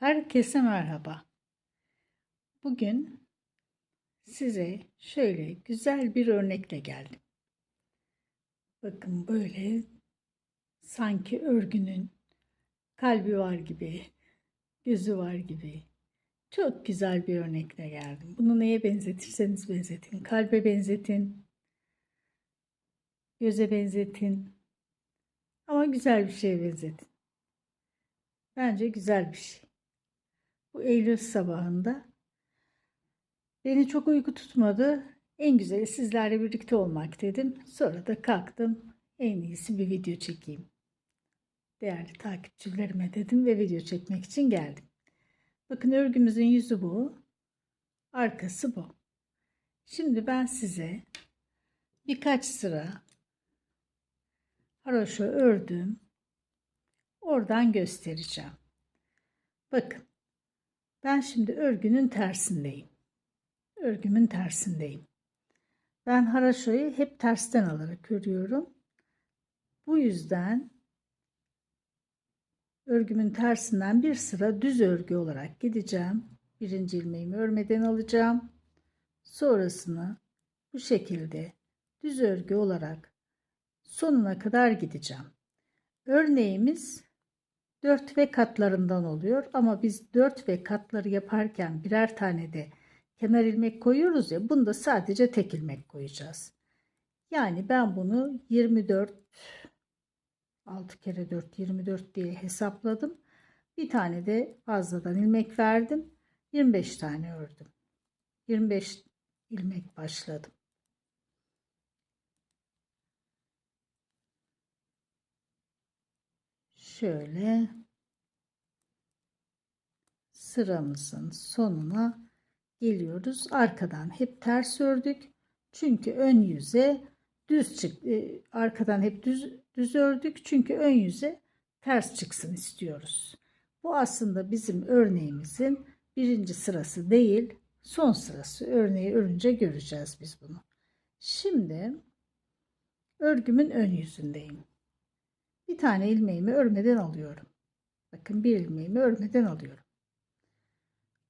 Herkese merhaba. Bugün size şöyle güzel bir örnekle geldim. Bakın böyle sanki örgünün kalbi var gibi, gözü var gibi. Çok güzel bir örnekle geldim. Bunu neye benzetirseniz benzetin. Kalbe benzetin. Göze benzetin. Ama güzel bir şeye benzetin. Bence güzel bir şey bu Eylül sabahında. Beni çok uyku tutmadı. En güzeli sizlerle birlikte olmak dedim. Sonra da kalktım. En iyisi bir video çekeyim. Değerli takipçilerime dedim ve video çekmek için geldim. Bakın örgümüzün yüzü bu. Arkası bu. Şimdi ben size birkaç sıra haroşa ördüm. Oradan göstereceğim. Bakın ben şimdi örgünün tersindeyim. Örgümün tersindeyim. Ben haraşoyu hep tersten alarak örüyorum. Bu yüzden örgümün tersinden bir sıra düz örgü olarak gideceğim. Birinci ilmeğimi örmeden alacağım. Sonrasını bu şekilde düz örgü olarak sonuna kadar gideceğim. Örneğimiz 4 ve katlarından oluyor ama biz 4 ve katları yaparken birer tane de kenar ilmek koyuyoruz ya bunda sadece tek ilmek koyacağız. Yani ben bunu 24 6 kere 4 24 diye hesapladım. Bir tane de fazladan ilmek verdim. 25 tane ördüm. 25 ilmek başladım. Şöyle sıramızın sonuna geliyoruz. Arkadan hep ters ördük. Çünkü ön yüze düz çık e, arkadan hep düz düz ördük. Çünkü ön yüze ters çıksın istiyoruz. Bu aslında bizim örneğimizin birinci sırası değil, son sırası. Örneği örünce göreceğiz biz bunu. Şimdi örgümün ön yüzündeyim. Bir tane ilmeğimi örmeden alıyorum. Bakın bir ilmeğimi örmeden alıyorum.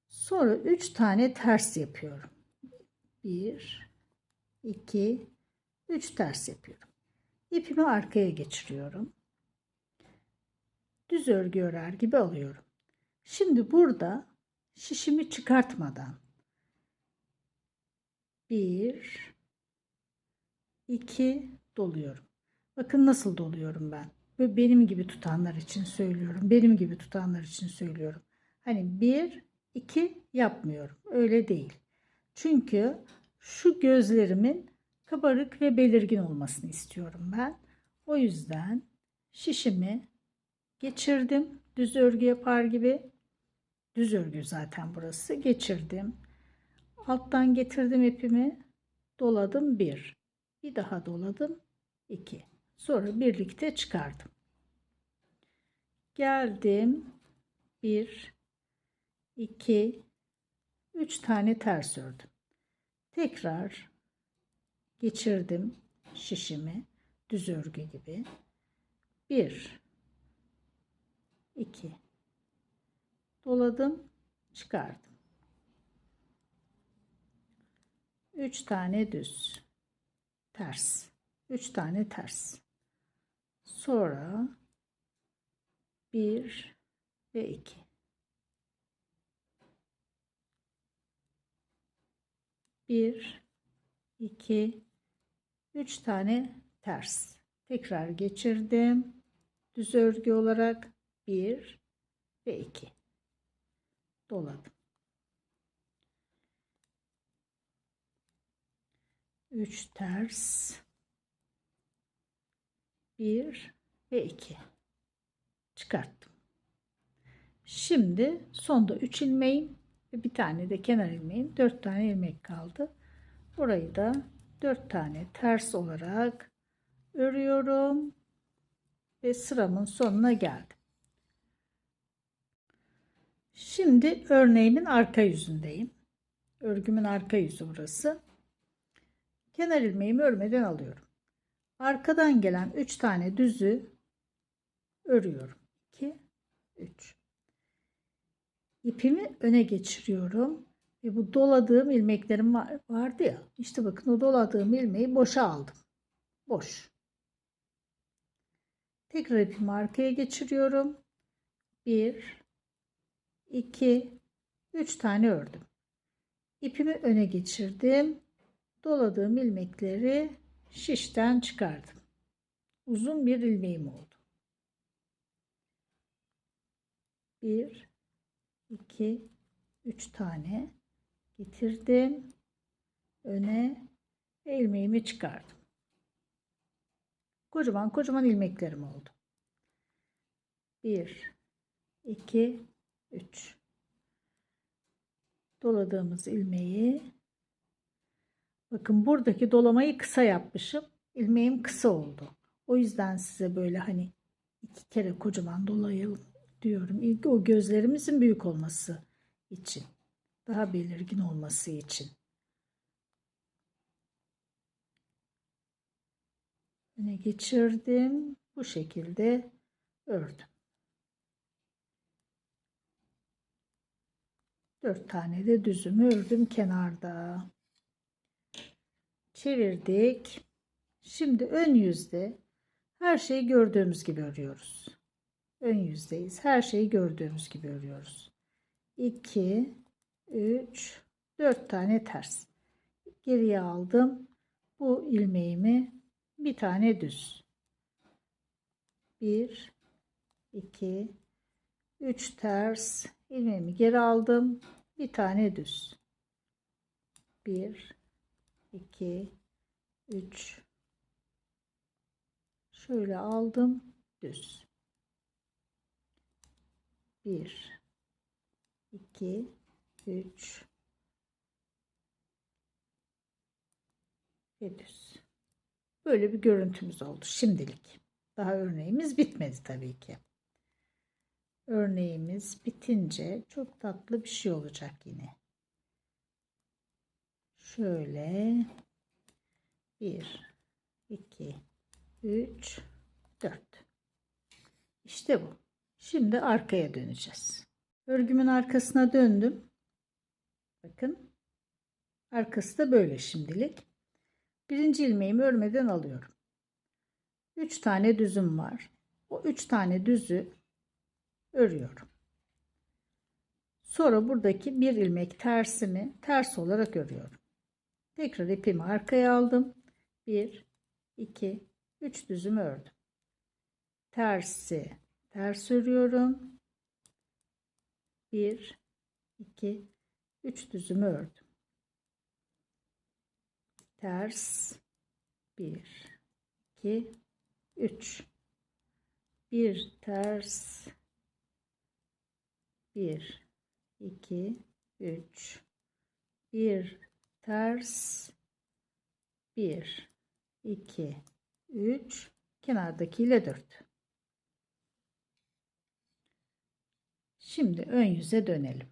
Sonra üç tane ters yapıyorum. Bir, iki, üç ters yapıyorum. İpimi arkaya geçiriyorum. Düz örgü örer gibi alıyorum. Şimdi burada şişimi çıkartmadan bir, iki doluyorum. Bakın nasıl doluyorum ben. Ve benim gibi tutanlar için söylüyorum. Benim gibi tutanlar için söylüyorum. Hani bir, iki yapmıyorum. Öyle değil. Çünkü şu gözlerimin kabarık ve belirgin olmasını istiyorum ben. O yüzden şişimi geçirdim. Düz örgü yapar gibi. Düz örgü zaten burası. Geçirdim. Alttan getirdim ipimi. Doladım bir. Bir daha doladım. iki. Sonra birlikte çıkardım. Geldim. 1 2 3 tane ters ördüm. Tekrar geçirdim şişimi düz örgü gibi. 1 2 doladım, çıkardım. 3 tane düz ters. 3 tane ters. Sonra 1 ve 2. Bir, iki, üç tane ters. Tekrar geçirdim. Düz örgü olarak bir ve iki. Doladım. Üç ters. 1 ve 2 çıkarttım. Şimdi sonda 3 ilmeğim ve bir tane de kenar ilmeğim 4 tane ilmek kaldı. Burayı da 4 tane ters olarak örüyorum ve sıramın sonuna geldim. Şimdi örneğimin arka yüzündeyim. Örgümün arka yüzü burası. Kenar ilmeğimi örmeden alıyorum. Arkadan gelen 3 tane düzü örüyorum. 2 3 ipimi öne geçiriyorum. Ve bu doladığım ilmeklerim var, vardı ya. İşte bakın o doladığım ilmeği boşa aldım. Boş. Tekrar ipimi arkaya geçiriyorum. 1 2 3 tane ördüm. İpimi öne geçirdim. Doladığım ilmekleri şişten çıkardım. Uzun bir ilmeğim oldu. 1 2 3 tane getirdim. Öne ilmeğimi çıkardım. Kocaman kocaman ilmeklerim oldu. 1 2 3 Doladığımız ilmeği bakın buradaki dolamayı kısa yapmışım. İlmeğim kısa oldu. O yüzden size böyle hani iki kere kocaman dolayalım diyorum. İlk o gözlerimizin büyük olması için. Daha belirgin olması için. öne geçirdim. Bu şekilde ördüm. Dört tane de düzümü ördüm kenarda. Çevirdik. Şimdi ön yüzde her şeyi gördüğümüz gibi örüyoruz. Ön yüzdeyiz. Her şeyi gördüğümüz gibi örüyoruz. 2 3 4 tane ters. Geriye aldım. Bu ilmeğimi bir tane düz. 1 2 3 ters ilmeğimi geri aldım. Bir tane düz. 1 2 3 şöyle aldım düz. 1 2 3 ve düz. Böyle bir görüntümüz oldu şimdilik. Daha örneğimiz bitmedi tabii ki. Örneğimiz bitince çok tatlı bir şey olacak yine. Şöyle 1 2 3 4 İşte bu. Şimdi arkaya döneceğiz. Örgümün arkasına döndüm. Bakın. Arkası da böyle şimdilik. Birinci ilmeğimi örmeden alıyorum. 3 tane düzüm var. O 3 tane düzü örüyorum. Sonra buradaki bir ilmek tersimi ters olarak örüyorum. Tekrar ipimi arkaya aldım. 1 2 3 düzümü ördüm. Tersi ters örüyorum. 1 2 3 düzümü ördüm ters 1 2 3 1 ters 1 2 3 1 ters 1 2 3 kenardakiyle 4 Şimdi ön yüze dönelim.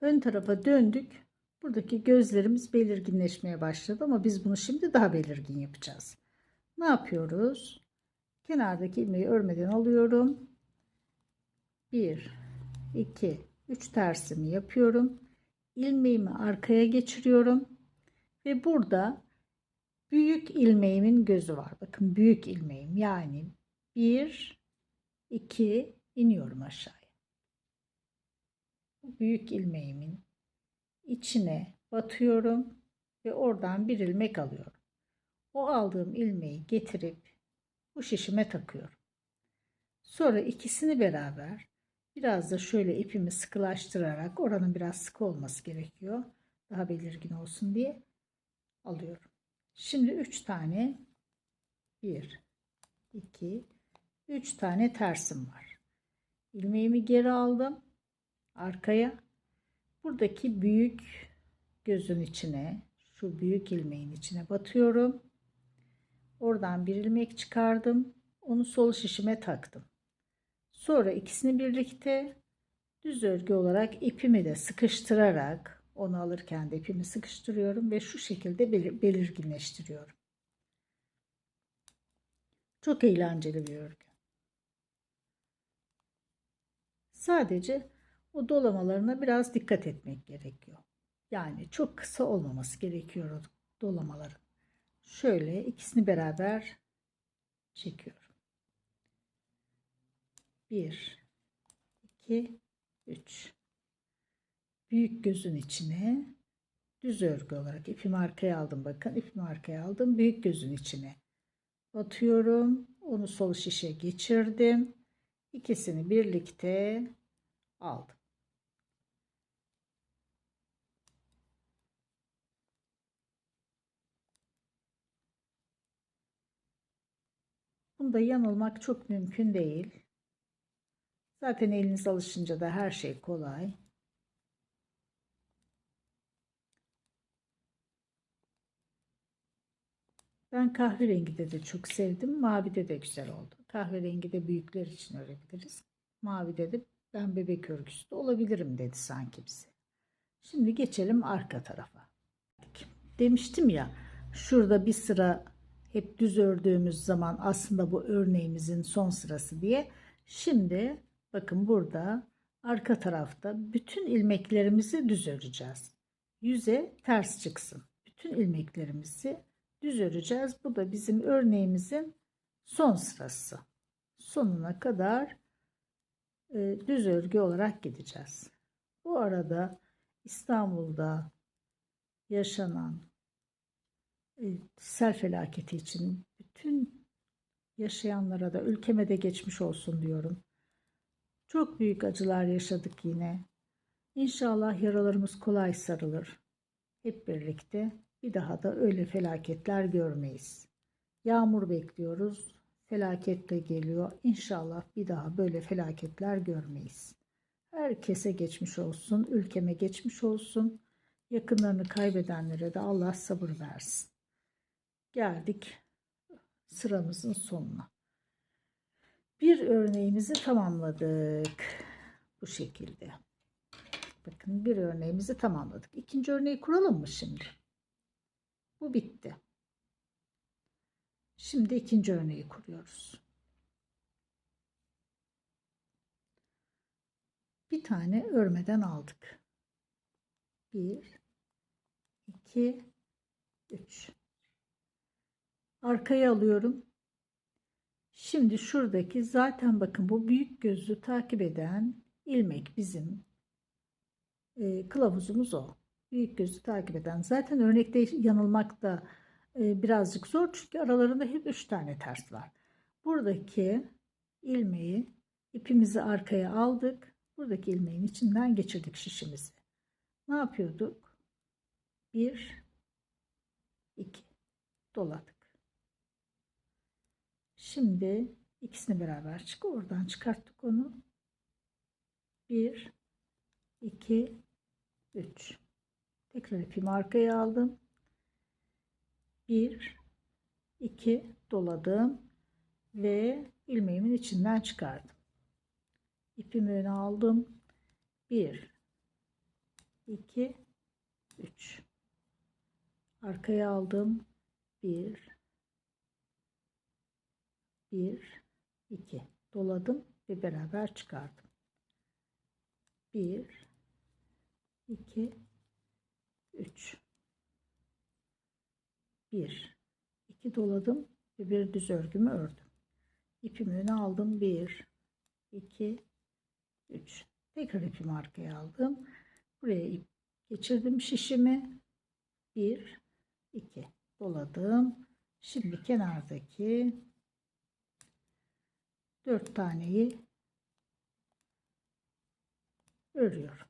Ön tarafa döndük. Buradaki gözlerimiz belirginleşmeye başladı ama biz bunu şimdi daha belirgin yapacağız. Ne yapıyoruz? Kenardaki ilmeği örmeden alıyorum. 1 2 3 tersimi yapıyorum. İlmeğimi arkaya geçiriyorum ve burada büyük ilmeğimin gözü var. Bakın büyük ilmeğim yani 1 2 iniyorum aşağıya. Büyük ilmeğimin içine batıyorum ve oradan bir ilmek alıyorum. O aldığım ilmeği getirip bu şişime takıyorum. Sonra ikisini beraber biraz da şöyle ipimi sıkılaştırarak oranın biraz sıkı olması gerekiyor. Daha belirgin olsun diye alıyorum. Şimdi 3 tane 1 2 3 tane tersim var. İlmeğimi geri aldım. Arkaya buradaki büyük gözün içine şu büyük ilmeğin içine batıyorum. Oradan bir ilmek çıkardım. Onu sol şişime taktım. Sonra ikisini birlikte düz örgü olarak ipimi de sıkıştırarak onu alırken de ipimi sıkıştırıyorum ve şu şekilde belirginleştiriyorum. Çok eğlenceli bir örgü. Sadece O dolamalarına biraz dikkat etmek gerekiyor. Yani çok kısa olmaması gerekiyor dolamaların. Şöyle ikisini beraber çekiyorum. 1 2 3 Büyük gözün içine düz örgü olarak ipimi arkaya aldım. Bakın ipimi arkaya aldım büyük gözün içine. Batıyorum onu sol şişe geçirdim. İkisini birlikte aldım. Bunda yanılmak çok mümkün değil. Zaten eliniz alışınca da her şey kolay. Ben kahverengi de çok sevdim. Mavide de güzel oldu. Kahverengi de büyükler için örebiliriz. Mavide de ben bebek örgüsü de olabilirim dedi sanki bize. Şimdi geçelim arka tarafa. Demiştim ya şurada bir sıra hep düz ördüğümüz zaman aslında bu örneğimizin son sırası diye. Şimdi bakın burada arka tarafta bütün ilmeklerimizi düz öreceğiz. Yüze ters çıksın. Bütün ilmeklerimizi düz öreceğiz. Bu da bizim örneğimizin son sırası. Sonuna kadar e, düz örgü olarak gideceğiz. Bu arada İstanbul'da yaşanan e, sel felaketi için bütün yaşayanlara da ülkeme de geçmiş olsun diyorum. Çok büyük acılar yaşadık yine. İnşallah yaralarımız kolay sarılır. Hep birlikte bir daha da öyle felaketler görmeyiz. Yağmur bekliyoruz. Felaket de geliyor. İnşallah bir daha böyle felaketler görmeyiz. Herkese geçmiş olsun. Ülkeme geçmiş olsun. Yakınlarını kaybedenlere de Allah sabır versin. Geldik sıramızın sonuna. Bir örneğimizi tamamladık. Bu şekilde. Bakın bir örneğimizi tamamladık. İkinci örneği kuralım mı şimdi? Bu bitti. Şimdi ikinci örneği kuruyoruz. Bir tane örmeden aldık. Bir, iki, üç. Arkaya alıyorum. Şimdi şuradaki zaten bakın bu büyük gözü takip eden ilmek bizim e, kılavuzumuz o. Büyük gözü takip eden. Zaten örnekte yanılmak da e, birazcık zor çünkü aralarında hep üç tane ters var. Buradaki ilmeği ipimizi arkaya aldık. Buradaki ilmeğin içinden geçirdik şişimizi. Ne yapıyorduk? Bir, iki, doladık. Şimdi ikisini beraber çık. Oradan çıkarttık onu. Bir, iki, üç. Tekrar ipimi arkaya aldım. Bir, iki doladım ve ilmeğimin içinden çıkardım. İpimi öne aldım. Bir, iki, üç. Arkaya aldım. Bir, 1 2 doladım ve beraber çıkardım. 1 2 3 1 2 doladım ve bir düz örgümü ördüm. İpimi öne aldım. 1 2 3 tekrar ipimi arkaya aldım. Buraya ip geçirdim şişimi. 1 2 doladım. Şimdi kenardaki 4 taneyi örüyorum.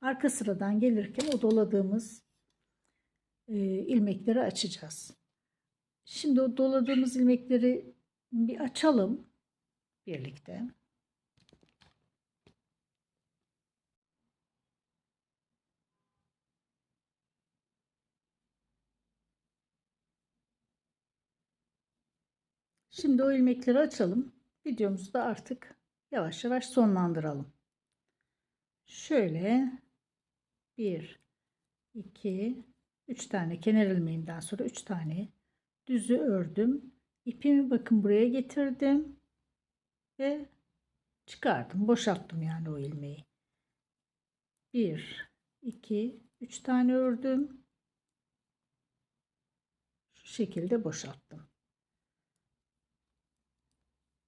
Arka sıradan gelirken o doladığımız e, ilmekleri açacağız. Şimdi o doladığımız ilmekleri bir açalım birlikte. Şimdi o ilmekleri açalım. Videomuzu da artık yavaş yavaş sonlandıralım. Şöyle 1 2 3 tane kenar ilmeğinden sonra 3 tane düzü ördüm. İpimi bakın buraya getirdim ve çıkardım. Boşalttım yani o ilmeği. 1 2 3 tane ördüm. Şu şekilde boşalttım.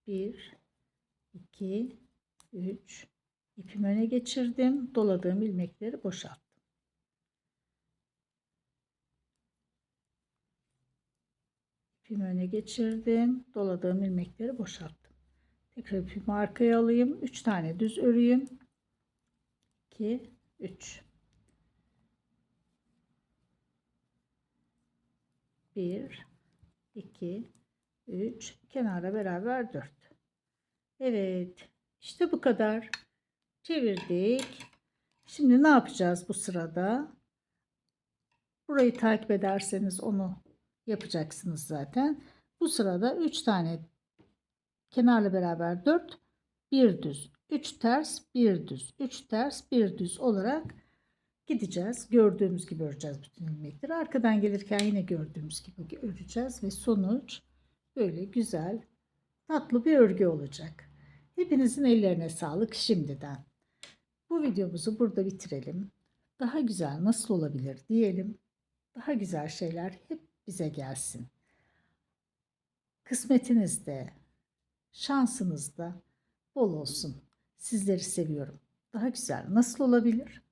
1 2 3 ipimi öne geçirdim. Doladığım ilmekleri boşalttım. İpimi öne geçirdim. Doladığım ilmekleri boşalttım. Tekrar ipimi arkaya alayım. 3 tane düz öreyim. 2 3 1 2 3 kenara beraber 4 Evet işte bu kadar. Çevirdik. Şimdi ne yapacağız bu sırada? Burayı takip ederseniz onu yapacaksınız zaten. Bu sırada 3 tane kenarla beraber 4 bir düz. 3 ters bir düz. 3 ters bir düz olarak gideceğiz. Gördüğümüz gibi öreceğiz bütün ilmekleri. Arkadan gelirken yine gördüğümüz gibi öreceğiz ve sonuç böyle güzel tatlı bir örgü olacak. Hepinizin ellerine sağlık şimdiden. Bu videomuzu burada bitirelim. Daha güzel nasıl olabilir diyelim. Daha güzel şeyler hep bize gelsin. Kısmetinizde, şansınızda bol olsun. Sizleri seviyorum. Daha güzel nasıl olabilir?